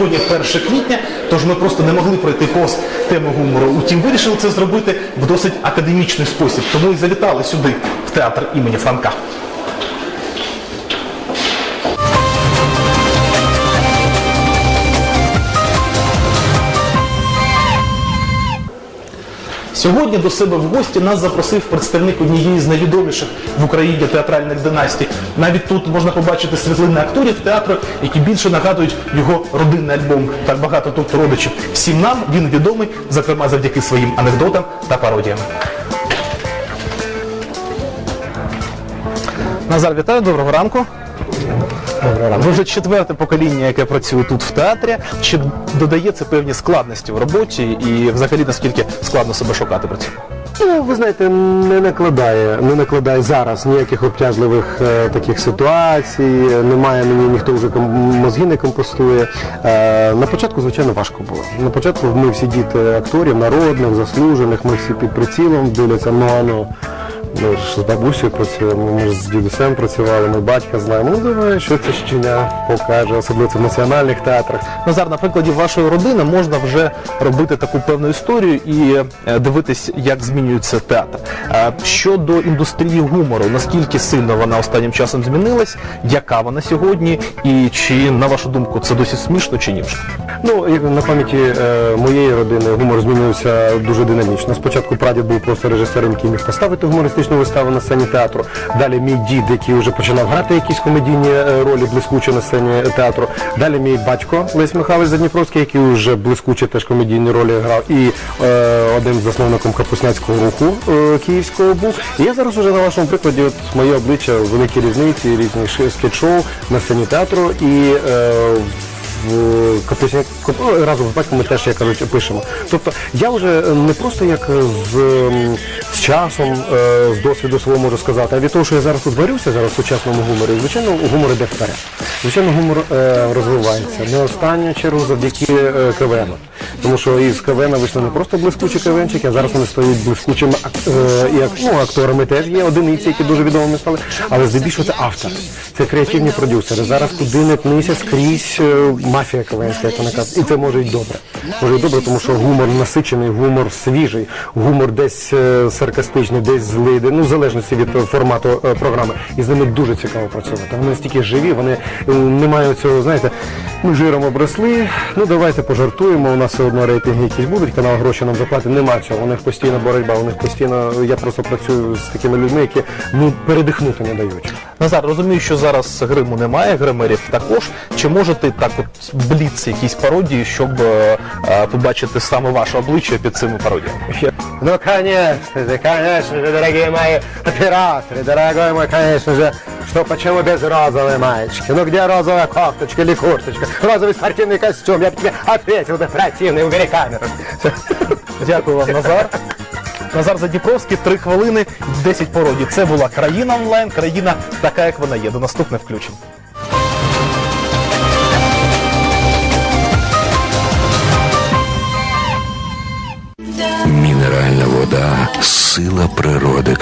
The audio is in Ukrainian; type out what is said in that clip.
Сьогодні 1 квітня, тож ми просто не могли пройти повз теми гумору. Утім, вирішили це зробити в досить академічний спосіб. Тому і завітали сюди, в театр імені Франка. Сьогодні до себе в гості нас запросив представник однієї з найвідоміших в Україні театральних династій. Навіть тут можна побачити світлини акторів театру, які більше нагадують його родинний альбом. Так багато тут родичів. Всім нам він відомий, зокрема завдяки своїм анекдотам та пародіям. Назар, вітаю, доброго ранку. Ранку. Ви вже четверте покоління, яке працює тут в театрі. Чи додає це певні складності в роботі і взагалі наскільки складно себе шукати при цьому? Ну, ви знаєте, не накладає, не накладає зараз ніяких обтяжливих е, таких ситуацій. Немає мені ніхто вже ком- мозги не компостує. Е, на початку, звичайно, важко було. На початку ми всі діти акторів, народних, заслужених, ми всі під прицілом дивляться, ну а ну. Ми ж з бабусею працюємо, ми ж з дідусем працювали, ми батька знаємо. Ну давай, що це щеня покаже, особливо в національних театрах. Назар, на прикладі вашої родини можна вже робити таку певну історію і е, дивитись, як змінюється театр. Е, Щодо індустрії гумору, наскільки сильно вона останнім часом змінилась, яка вона сьогодні, і чи на вашу думку це досі смішно чи ні? Ну, на пам'яті е, моєї родини гумор змінився дуже динамічно. Спочатку прадід був просто режисером, який міг поставити гумористичну виставу на сцені театру. Далі мій дід, який вже починав грати якісь комедійні е, ролі блискуче на сцені театру. Далі мій батько Лесь Михайлович Задніпровський, який вже блискуче теж комедійні ролі грав, і е, один з засновником капуснянського руху е, київського був. І я зараз уже на вашому прикладі, от моє обличчя в великій різниці, різні скетч-шоу на сцені театру і. Е, Капусня ну, разом з батьком ми теж, як кажуть, пишемо. Тобто я вже не просто як з, з часом, е, з досвіду свого можу сказати, а від того, що я зараз тут зараз в сучасному гуморі, звичайно, гумор іде вперед. Звичайно, гумор е, розвивається. Не останню чергу завдяки е, КВН. Тому що із КВН вийшли не просто блискучі КВНчики, а зараз вони стають блискучими е, і ну, акторами теж є одиниці, які дуже відомими стали. Але здебільшого це автори, це креативні продюсери. Зараз куди не пнися скрізь е, мафія КВНська, як вона каже. І це може й добре. Може й добре, тому що гумор насичений, гумор свіжий, гумор десь е, саркастичний, десь злий, ну в залежності від е, формату е, програми. І з ними дуже цікаво працювати. Вони настільки живі, вони не мають цього, знаєте, ми жиром обросли. Ну давайте пожартуємо. У нас все одно рейтинги якісь будуть, канал гроші нам заплатить. Нема цього. У них постійна боротьба, у них постійно. Я просто працюю з такими людьми, які ну передихнути не дають. Назар, розумію, що зараз гриму немає, гримерів також. Чи можете так от бліц якісь пародії, щоб е, е, побачити саме ваше обличчя під цими пародіями? Ну, конечно же, конечно же, дорогие мои операторы, дорогой мой, конечно же, что почему без розовой маечки? Ну, где розовая кофточка или курточка? Розовый спортивный костюм, я бы тебе ответил бы противный, убери камеру. Дякую вам, Назар. Назар Задніпровський, три хвилини, 10 пародій. Це була країна онлайн, країна така, як вона є. До наступних включень. Мінеральна вода сила природи.